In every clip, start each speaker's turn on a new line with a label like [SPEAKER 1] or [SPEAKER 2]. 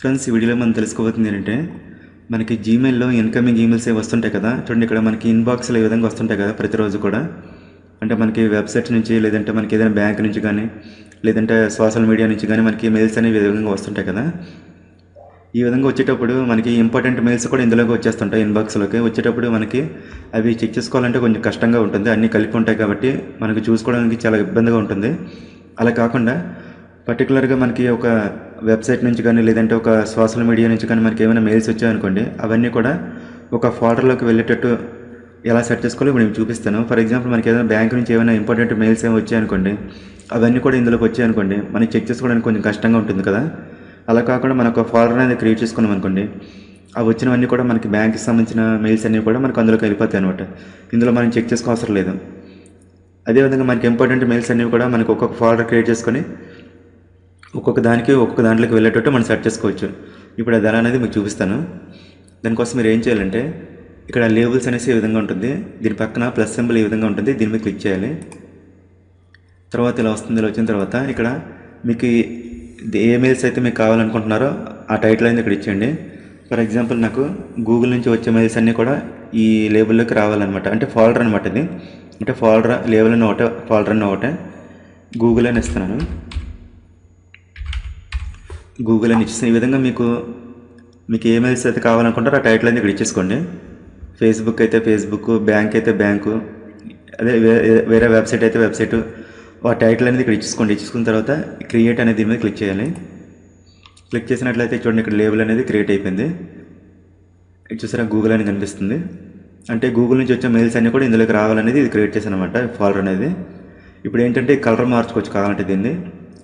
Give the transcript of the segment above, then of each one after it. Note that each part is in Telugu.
[SPEAKER 1] ఫ్రెండ్స్ ఈ వీడియోలో మనం తెలుసుకోబోతుంది ఏంటంటే మనకి జీమెయిల్లో ఇన్కమింగ్ ఈమెయిల్స్ ఏ వస్తుంటాయి కదా చూడండి ఇక్కడ మనకి ఇన్బాక్స్లో ఈ విధంగా వస్తుంటాయి కదా ప్రతిరోజు కూడా. అంటే మనకి వెబ్సైట్ నుంచి లేదంటే మనకి ఏదైనా బ్యాంక్ నుంచి కానీ లేదంటే సోషల్ మీడియా నుంచి కానీ మనకి మెయిల్స్ అనేవి విధంగా వస్తుంటాయి కదా. ఈ విధంగా వచ్చేటప్పుడు మనకి ఇంపార్టెంట్ మెయిల్స్ కూడా ఇందులోకి వచ్చేస్తుంటాయి ఇన్బాక్స్లోకి వచ్చేటప్పుడు మనకి అవి చెక్ చేసుకోవాలంటే కొంచెం కష్టంగా ఉంటుంది. అన్నీ కలిపి ఉంటాయి కాబట్టి మనకు చూసుకోవడానికి చాలా ఇబ్బందిగా ఉంటుంది. అలా కాకుండా పర్టికులర్గా మనకి ఒక వెబ్సైట్ నుంచి కానీ లేదంటే ఒక సోషల్ మీడియా నుంచి కానీ మనకి ఏమైనా మెయిల్స్ వచ్చాయనుకోండి అవన్నీ కూడా ఒక ఫోల్డర్లోకి వెళ్ళేటట్టు ఎలా సెట్ చేసుకోవాలో ఇప్పుడు నేను చూపిస్తాను. ఫర్ ఎగ్జాంపుల్ మనకి ఏదైనా బ్యాంక్ నుంచి ఏమైనా ఇంపార్టెంట్ మెయిల్స్ ఏమి వచ్చాయనుకోండి అవన్నీ కూడా ఇందులోకి వచ్చాయనుకోండి మనం చెక్ చేసుకోవడానికి కొంచెం కష్టంగా ఉంటుంది కదా. అలా కాకుండా మనకు ఒక ఫోల్డర్ అనేది క్రియేట్ చేసుకున్నాం అనుకోండి అవి వచ్చినవన్నీ కూడా మనకి బ్యాంక్కి సంబంధించిన మెయిల్స్ అన్నీ కూడా మనకు అందులోకి వెళ్ళిపోతాయి అనమాట ఇందులో మనం చెక్ చేసుకోవసరం లేదు. అదేవిధంగా మనకి ఇంపార్టెంట్ మెయిల్స్ అన్నీ కూడా మనకి ఒక్కొక్క ఫోల్డర్ క్రియేట్ చేసుకొని ఒక్కొక్క దానికి ఒక్కొక్క దాంట్లోకి వెళ్ళేటట్టు మనం సెట్ చేసుకోవచ్చు. ఇప్పుడు అది ఎలా అనేది మీకు చూపిస్తాను. దానికోసం మీరు ఏం చేయాలంటే ఇక్కడ లేబుల్స్ అనేసి ఈ విధంగా ఉంటుంది. దీని పక్కన ప్లస్ సింబల్ ఈ విధంగా ఉంటుంది. దీని మీద క్లిక్ చేయాలి. తర్వాత ఇలా వస్తుంది ఇలా వచ్చిన తర్వాత ఇక్కడ మీకు ఏ మెయిల్స్ అయితే మీకు కావాలనుకుంటున్నారో ఆ టైటిల్ అనేది ఇక్కడ ఇచ్చేయండి. ఫర్ ఎగ్జాంపుల్ నాకు గూగుల్ నుంచి వచ్చే మెయిల్స్ అన్నీ కూడా ఈ లేబుల్లోకి రావాలన్నమాట. అంటే ఫోల్డర్ అనమాట ఇది. అంటే ఫోల్డర్ లేబుల్ అని ఒకటే ఫోల్డర్ అని ఒకటే గూగుల్ అని ఇస్తున్నాను. గూగుల్ అని ఇచ్చేసిన ఈ విధంగా మీకు మీకు ఏ మెయిల్స్ అయితే కావాలనుకుంటారో ఆ టైటిల్ అనేది ఇక్కడ ఇచ్చేసుకోండి. ఫేస్బుక్ అయితే ఫేస్బుక్ బ్యాంక్ అయితే బ్యాంకు అదే వేరే వెబ్సైట్ అయితే వెబ్సైట్. ఆ టైటిల్ అనేది ఇక్కడ ఇచ్చేసుకోండి. ఇచ్చేసుకున్న తర్వాత క్రియేట్ అనేది దీని మీద క్లిక్ చేయాలి. క్లిక్ చేసినట్లయితే చూడండి ఇక్కడ లేబుల్ అనేది క్రియేట్ అయిపోయింది. ఇది చూసారా? గూగుల్ అని కనిపిస్తుంది. అంటే గూగుల్ నుంచి వచ్చే మెయిల్స్ అన్నీ కూడా ఇందులోకి రావాలనేది ఇది క్రియేట్ చేశాను అనమాట అనేది. ఇప్పుడు ఏంటంటే కలర్ మార్చుకోవచ్చు కావాలంటే దీన్ని.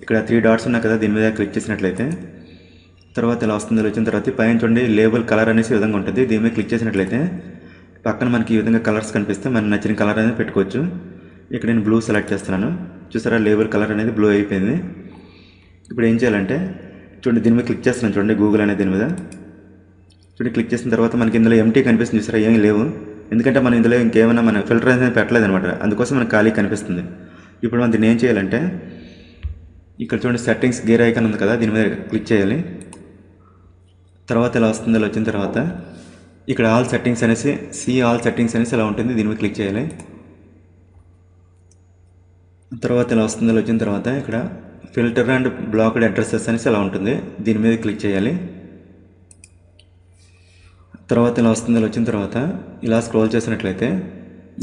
[SPEAKER 1] ఇక్కడ త్రీ డాట్స్ ఉన్నాయి కదా దీని మీద క్లిక్ చేసినట్లయితే. తర్వాత ఇలా వస్తుంది వచ్చిన తర్వాత పైన చూడండి లేబుల్ కలర్ అనేసి విధంగా ఉంటుంది. దీని మీద క్లిక్ చేసినట్లయితే పక్కన మనకి ఈ విధంగా కలర్స్ కనిపిస్తే మనం నచ్చిన కలర్ అనేది పెట్టుకోవచ్చు. ఇక్కడ నేను బ్లూ సెలెక్ట్ చేస్తున్నాను. చూసారా లేబుల్ కలర్ అనేది బ్లూ అయిపోయింది. ఇప్పుడు ఏం చేయాలంటే చూడండి దీని మీద క్లిక్ చేస్తున్నాను చూడండి గూగుల్ అనే దీని మీద. చూడండి క్లిక్ చేసిన తర్వాత మనకి ఇందులో ఎంటీ కనిపిస్తుంది. చూసారా ఏమీ లేవు. ఎందుకంటే మనం ఇందులో ఇంకేమైనా మన ఫిల్టర్ అనేది పెట్టలేదు అనమాట అందుకోసం మనకు ఖాళీ కనిపిస్తుంది. ఇప్పుడు మనం దీన్ని ఏం చేయాలంటే ఇక్కడ చూడండి సెట్టింగ్స్ గేర్ ఐకాన్ ఉంది కదా దీని మీద క్లిక్ చేయాలి. తర్వాత ఇలా వస్తుంది ఇలా వచ్చిన తర్వాత ఇక్కడ ఆల్ సెట్టింగ్స్ అనేసి సి ఆల్ సెట్టింగ్స్ అనేసి ఇలా ఉంటుంది దీని మీద క్లిక్ చేయాలి. తర్వాత ఇలా వస్తుంది ఇలా వచ్చిన తర్వాత ఇక్కడ ఫిల్టర్ అండ్ బ్లాక్డ్ అడ్రస్సెస్ అనేసి ఇలా ఉంటుంది దీని మీద క్లిక్ చేయాలి. తర్వాత ఇలా వస్తుంది ఇలా వచ్చిన తర్వాత ఇలా స్క్రోల్ చేసినట్లయితే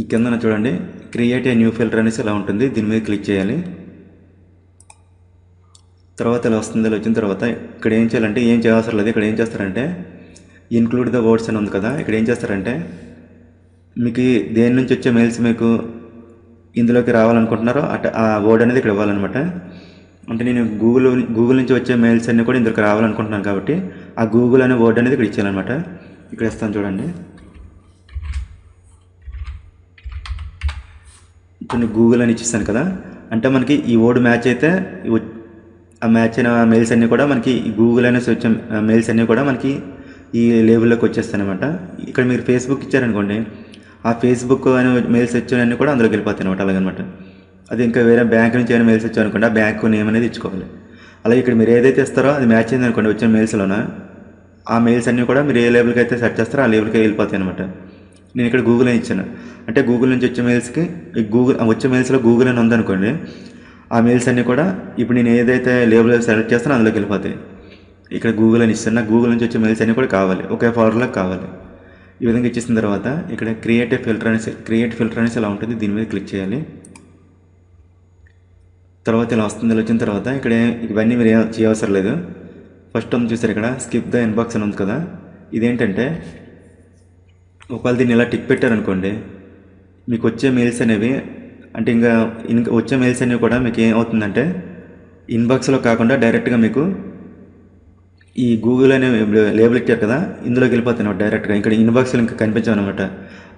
[SPEAKER 1] ఈ కిందన చూడండి క్రియేట్ ఏ న్యూ ఫిల్టర్ అనేసి ఇలా ఉంటుంది దీని మీద క్లిక్ చేయాలి. తర్వాత ఇలా వస్తుంది ఇలా వచ్చిన తర్వాత ఇక్కడ ఏం చేయాలంటే ఏం చేయవసరం లేదు ఇక్కడ ఏం చేస్తారంటే ఇన్క్లూడ్ ద వర్డ్స్ అని ఉంది కదా ఇక్కడ ఏం చేస్తారంటే మీకు దేని నుంచి వచ్చే మెయిల్స్ మీకు ఇందులోకి రావాలనుకుంటున్నారో అట ఆ వర్డ్ అనేది ఇక్కడ ఇవ్వాలన్నమాట. అంటే నేను గూగుల్ గూగుల్ నుంచి వచ్చే మెయిల్స్ అన్నీ కూడా ఇందులోకి రావాలనుకుంటున్నాను కాబట్టి ఆ గూగుల్ అనే వర్డ్ అనేది ఇక్కడ ఇచ్చేయాలన్నమాట. ఇక్కడ ఇస్తాను చూడండి. ఇప్పుడు గూగుల్ అని ఇచ్చేసాను కదా అంటే మనకి ఈ వర్డ్ మ్యాచ్ అయితే మ్యాచ్ అయిన మెయిల్స్ అన్నీ కూడా మనకి గూగుల్ అనేసి వచ్చే మెయిల్స్ అన్నీ కూడా మనకి ఈ లేబుల్లోకి వచ్చేస్తాయి అనమాట ఇక్కడ మీరు ఫేస్బుక్ ఇచ్చారనుకోండి ఆ ఫేస్బుక్ అనే మెయిల్స్ వచ్చేవన్నీ కూడా అందులోకి వెళ్ళిపోతాయి అనమాట అలాగనమాట. అది ఇంకా వేరే బ్యాంక్ నుంచి ఏమైనా మెయిల్స్ వచ్చాయనుకోండి ఆ బ్యాంక్ నేమ్ అనేది ఇచ్చుకోవాలి. అలాగే ఇక్కడ మీరు ఏదైతే ఇస్తారో అది మ్యాచ్ అయింది అనుకోండి వచ్చిన మెయిల్స్లోన ఆ మెయిల్స్ అన్నీ కూడా మీరు ఏ లేబుల్కి అయితే సెర్చ్ చేస్తారో ఆ లేబుల్కి వెళ్ళిపోతాయి అనమాట నేను ఇక్కడ గూగుల్ అని ఇచ్చాను. అంటే గూగుల్ నుంచి వచ్చే మెయిల్స్కి గూగుల్ వచ్చే మెయిల్స్లో గూగుల్ అని ఉందనుకోండి ఆ మెయిల్స్ అన్నీ కూడా ఇప్పుడు నేను ఏదైతే లేబుల్ సెలెక్ట్ చేస్తానో అందులోకి వెళ్ళిపోతాయి. ఇక్కడ గూగుల్ అని ఇస్తాను గూగుల్ నుంచి వచ్చే మెయిల్స్ అన్నీ కూడా కావాలి. ఒకే ఫార్లో కావాలి. ఈ విధంగా ఇచ్చేసిన తర్వాత ఇక్కడ క్రియేట్ ఫిల్టర్ అనేసి క్రియేట్ ఫిల్టర్ అనేసి ఇలా ఉంటుంది దీని మీద క్లిక్ చేయాలి. తర్వాత ఇలా వస్తుంది ఇలా వచ్చిన తర్వాత ఇక్కడ ఇవన్నీ మీరు చేయవసరం లేదు. ఫస్ట్ ఉంది చూసారు ఇక్కడ స్కిప్ ద ఇన్బాక్స్ అని ఉంది కదా. ఇదేంటంటే ఒకవేళ దీన్ని ఇలా టిక్ పెట్టారనుకోండి మీకు వచ్చే మెయిల్స్ అనేవి అంటే ఇంకా ఇంకా వచ్చే మెయిల్స్ అన్నీ కూడా మీకు ఏమవుతుందంటే ఇన్బాక్స్లో కాకుండా డైరెక్ట్గా మీకు ఈ గూగుల్ అనే లేబుల్ ఇచ్చారు కదా ఇందులోకి వెళ్ళిపోతున్నాయి డైరెక్ట్గా ఇక్కడ ఇన్బాక్స్లో ఇంకా కనిపించాం అనమాట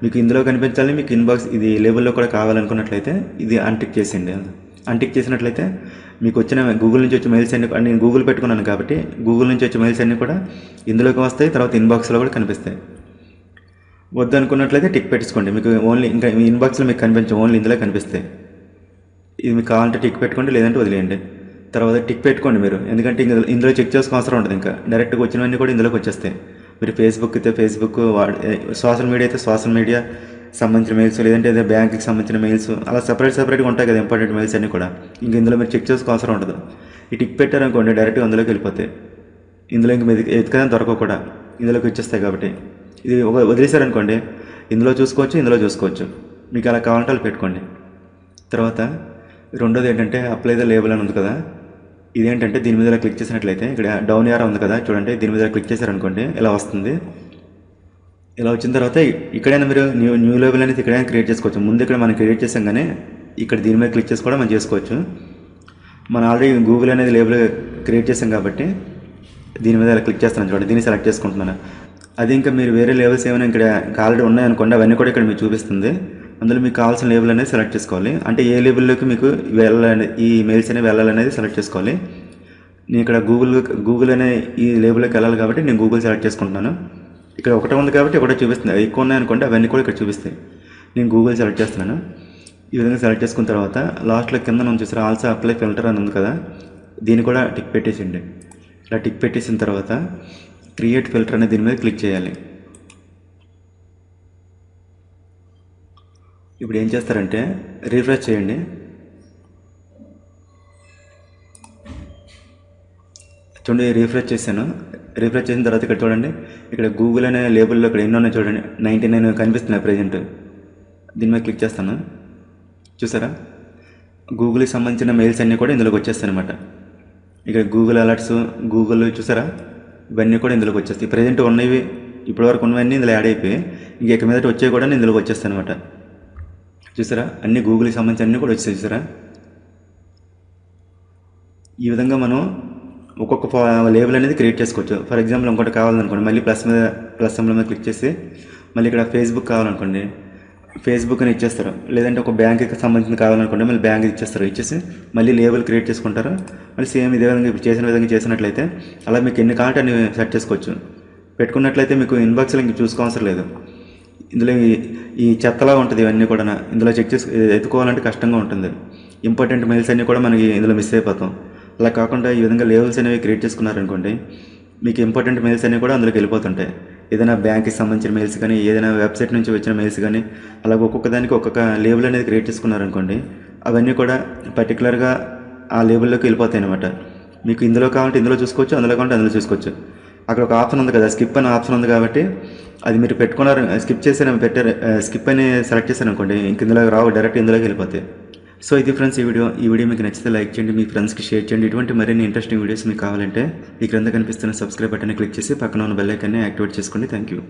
[SPEAKER 1] మీకు ఇందులో కనిపించాలి మీకు ఇన్బాక్స్ ఇది లేబుల్లో కూడా కావాలనుకున్నట్లయితే ఇది అన్టిక్ చేసింది అన్టిక్ చేసినట్లయితే మీకు వచ్చిన గూగుల్ నుంచి వచ్చే మెయిల్స్ అన్ని నేను గూగుల్ పెట్టుకున్నాను కాబట్టి గూగుల్ నుంచి వచ్చే మెయిల్స్ అన్నీ కూడా ఇందులోకి వస్తాయి తర్వాత ఇన్బాక్స్లో కూడా కనిపిస్తాయి. వద్దనుకున్నట్లయితే టిక్ పెట్టుకోండి మీకు ఓన్లీ ఇంకా మీ ఇన్బాక్స్లో మీకు కనిపించవు ఓన్లీ ఇందులో కనిపిస్తాయి. ఇది మీకు కావాలంటే టిక్ పెట్టుకోండి లేదంటే వదిలేయండి. తర్వాత టిక్ పెట్టుకోండి మీరు. ఎందుకంటే ఇందులో ఇందులో చెక్ చేసుకో అవసరం ఉంటుంది ఇంకా. డైరెక్ట్గా వచ్చినవన్నీ కూడా ఇందులోకి వచ్చేస్తాయి. మీరు ఫేస్బుక్ అయితే ఫేస్బుక్ సోషల్ మీడియా అయితే సోషల్ మీడియా సంబంధించిన మెయిల్స్ లేదంటే ఏదో బ్యాంక్కి సంబంధించిన మెయిల్స్ అలా సపరేట్ సపరేట్గా ఉంటాయి కదా ఇంపార్టెంట్ మెయిల్స్ అన్నీ కూడా. ఇంక ఇందులో మీరు చెక్ చేసుకో అవసరం ఉండదు. ఈ టిక్ పెట్టారనుకోండి డైరెక్ట్గా అందులోకి వెళ్ళిపోతాయి. ఇందులో ఇంక మీద ఎత్తుకదని దొరకవు కూడా. ఇందులోకి వచ్చేస్తాయి కాబట్టి. ఇది ఒక వదిలేశారనుకోండి. ఇందులో చూసుకోవచ్చు ఇందులో చూసుకోవచ్చు. మీకు అలా కావాలంటే వాళ్ళు పెట్టుకోండి. తర్వాత రెండోది ఏంటంటే అప్లై ద లేబుల్ అని ఉంది కదా. ఇదేంటంటే దీని మీద క్లిక్ చేసినట్లయితే ఇక్కడ డౌన్ యారా ఉంది కదా చూడండి. దీని మీద క్లిక్ చేశారనుకోండి ఇలా వస్తుంది? ఇలా వచ్చిన తర్వాత ఇక్కడైనా మీరు న్యూ న్యూ లేబుల్ అనేది ఇక్కడైనా క్రియేట్ చేసుకోవచ్చు. ముందు ఇక్కడ మనం క్రియేట్ చేసాం కానీ ఇక్కడ దీని మీద క్లిక్ చేసి కూడా మనం చేసుకోవచ్చు. మనం ఆల్రెడీ గూగుల్ అనేది లేబుల్ క్రియేట్ చేసాం కాబట్టి దీని మీద ఇలా క్లిక్ చేస్తున్నాను చూడండి. దీన్ని సెలెక్ట్ చేసుకుంటున్నాను. అది ఇంకా మీరు వేరే లేబుల్స్ ఏమైనా ఇక్కడ ఆల్రెడీ ఉన్నాయనుకోండి అవన్నీ కూడా ఇక్కడ మీకు చూపిస్తుంది. అందులో మీకు కావాల్సిన లేబుల్ అనేది సెలెక్ట్ చేసుకోవాలి. అంటే ఏ లేబుల్లోకి మీకు వెళ్ళాలని ఈ మెయిల్స్ అనేవి వెళ్ళాలనేది సెలెక్ట్ చేసుకోవాలి. నేను ఇక్కడ గూగుల్ గూగుల్ అనే ఈ లేబుల్లోకి వెళ్ళాలి కాబట్టి నేను గూగుల్ సెలెక్ట్ చేసుకుంటున్నాను. ఇక్కడ ఒకటే ఉంది కాబట్టి ఒకటే చూపిస్తుంది. ఎక్కువ ఉన్నాయనుకోండి అవన్నీ కూడా ఇక్కడ చూపిస్తాయి. నేను గూగుల్ సెలెక్ట్ చేస్తున్నాను. ఈ విధంగా సెలెక్ట్ చేసుకున్న తర్వాత లాస్ట్లో కింద నుంచి చూసారు ఆల్సో అప్లై ఫిల్టర్ అని ఉంది కదా దీన్ని కూడా టిక్ పెట్టేసిండి ఇలా టిక్ పెట్టేసిన తర్వాత క్రియేట్ ఫిల్టర్ అనే దీని మీద క్లిక్ చేయాలి. ఇప్పుడు ఏం చేస్తారంటే రీఫ్రెష్ చేయండి. చూడండి రీఫ్రెష్ చేశాను. రీఫ్రెష్ చేసిన తర్వాత ఇక్కడ చూడండి ఇక్కడ గూగుల్ అనే లేబుల్లో ఇక్కడ ఎన్ని ఉన్నాయి చూడండి. నైంటీ నైన్ కనిపిస్తున్నాయి ప్రజెంట్ దీని మీద క్లిక్ చేస్తాను. చూసారా? గూగుల్కి సంబంధించిన మెయిల్స్ అన్నీ కూడా ఇందులోకి వచ్చేస్తాయి అనమాట ఇక్కడ గూగుల్ అలర్ట్స్ గూగుల్ చూసారా? ఇవన్నీ కూడా ఇందులోకి వచ్చేస్తాయి. ప్రజెంట్ ఉన్నవి ఇప్పటివరకు ఉన్నవన్నీ ఇందులో యాడ్ అయిపోయి ఇంక ఇక మీదట వచ్చేవి కూడా ఇందులోకి వచ్చేస్తాయి అనమాట చూసారా? అన్ని గూగుల్కి సంబంధించి అన్నీ కూడా వచ్చేసాయి చూసారా? ఈ విధంగా మనం ఒక్కొక్క లేబుల్ అనేది క్రియేట్ చేసుకోవచ్చు. ఫర్ ఎగ్జాంపుల్ ఇంకోటి కావాలనుకోండి మళ్ళీ ప్లస్ మీద ప్లస్ సింబల్ మీద క్లిక్ చేసి మళ్ళీ ఇక్కడ ఫేస్బుక్ కావాలనుకోండి ఫేస్బుక్ అని ఇచ్చేస్తారు? లేదంటే ఒక బ్యాంక్కి సంబంధించిన కావాలనుకుంటే మళ్ళీ బ్యాంక్ ఇచ్చేస్తారు? ఇచ్చేసి మళ్ళీ లేబుల్ క్రియేట్ చేసుకుంటారు? మళ్ళీ సేమ్ ఇదే విధంగా చేసిన విధంగా చేసినట్లయితే అలా మీకు ఎన్ని కావాలంటే అన్ని సెట్ చేసుకోవచ్చు. పెట్టుకున్నట్లయితే మీకు ఇన్బాక్స్లో ఇంక చూసుకోవసరం లేదు. ఇందులో ఈ- ఈ చెత్తలా ఉంటుంది ఇవన్నీ కూడా ఇందులో చెక్ చేసి ఎత్తుకోవాలంటే కష్టంగా ఉంటుంది. ఇంపార్టెంట్ మెయిల్స్ అన్నీ కూడా మనకి ఇందులో మిస్ అయిపోతాం. అలా కాకుండా ఈ విధంగా లేబుల్స్ అనేవి క్రియేట్ చేసుకున్నారనుకోండి మీకు ఇంపార్టెంట్ మెయిల్స్ అన్నీ కూడా అందులోకి వెళ్ళిపోతుంటాయి. ఏదైనా బ్యాంక్కి సంబంధించిన మెయిల్స్ కానీ ఏదైనా వెబ్సైట్ నుంచి వచ్చిన మెయిల్స్ కానీ అలాగే ఒక్కొక్క దానికి ఒక్కొక్క లేబుల్ అనేది క్రియేట్ చేసుకున్నారనుకోండి అవన్నీ కూడా పర్టికులర్గా ఆ లేబుల్లోకి వెళ్ళిపోతాయి అనమాట మీకు ఇందులో కావాలంటే ఇందులో చూసుకోవచ్చు అందులో కావాలంటే అందులో చూసుకోవచ్చు. అక్కడ ఒక ఆప్షన్ ఉంది కదా స్కిప్ అనే ఆప్షన్ ఉంది కాబట్టి అది మీరు పెట్టుకున్నారు స్కిప్ చేసారు పెట్టారు స్కిప్ అని సెలెక్ట్ చేశారు అనుకోండి ఇంక ఇందులో రావు డైరెక్ట్ ఇందులోకి వెళ్ళిపోతాయి. సో ఇది ఫ్రెండ్స్ ఈ వీడియో. ఈ వీడియో మీకు నచ్చితే లైక్ చేయండి మీ ఫ్రెండ్స్కి షేర్ చేయండి. ఇటువంటి మరిన్ని ఇంట్రెస్టింగ్ వీడియోస్ మీకు కావాలంటే ఈ క్రింద కనిపిస్తున్న సబ్స్క్రైబ్ బటన్ క్లిక్ చేసి పక్కన ఉన్న బెల్ ఐకాన్ని యాక్టివేట్ చేసుకోండి. Thank you